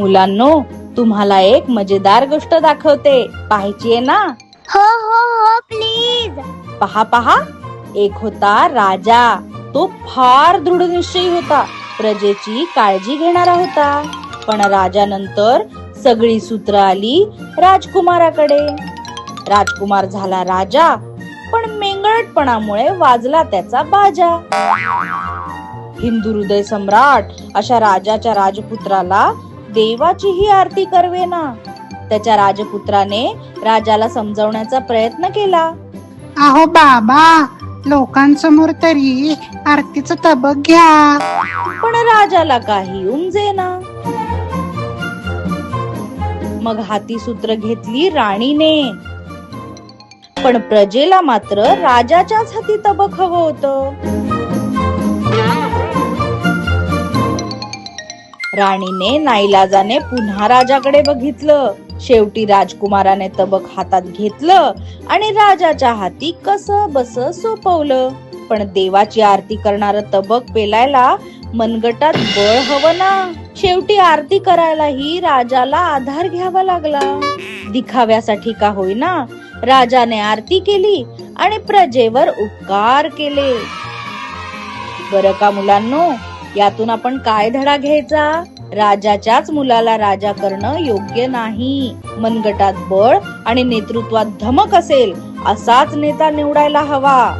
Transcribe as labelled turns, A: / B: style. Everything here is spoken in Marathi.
A: मुलांनो तुम्हाला एक मजेदार गोष्ट दाखवते. आहे ना?
B: हो हो हो प्लीज
A: पहा पहा. एक होता राजा. तो फार दृढनिश्चयी होता. प्रजेची काळजी घेणारा होता. पण राजानंतर सगळी सूत्र आली राजकुमाराकडे. राजकुमार झाला राजा पण मेंगळटपणामुळे वाजला त्याचा बाजा. हिंदू हृदय सम्राट अशा राजाच्या राजपुत्राला देवाचीही आरती करवेना त्याच्या राजपुत्राने राजाला समजवण्याचा प्रयत्न केला.
C: अहो बाबा लोकांसमोर तरी आरतीचं तबक घ्या.
A: पण राजाला काही उमजेना मग हाती सूत्र घेतली राणीने. पण प्रजेला मात्र राजाच्याच हाती तबक हवं होतं. राणीने नाईलाजाने पुन्हा राजाकडे बघितलं. शेवटी राजकुमाराने तबक हातात घेतलं आणि राजाच्या हाती कस बस सोपवलं. पण देवाची आरती करणार तबक पेलायला मनगटात बळ हवं ना शेवटी आरती करायलाही राजाला आधार घ्यावा लागला. दिखाव्यासाठी का होईना राजाने आरती केली आणि प्रजेवर उपकार केले. बर का मुलांनो? यातून आपण काय धडा घ्यायचा? राजाच्याच मुलाला राजा करणं योग्य नाही. मनगटात बळ आणि नेतृत्वात धमक असेल असाच नेता निवडायला हवा.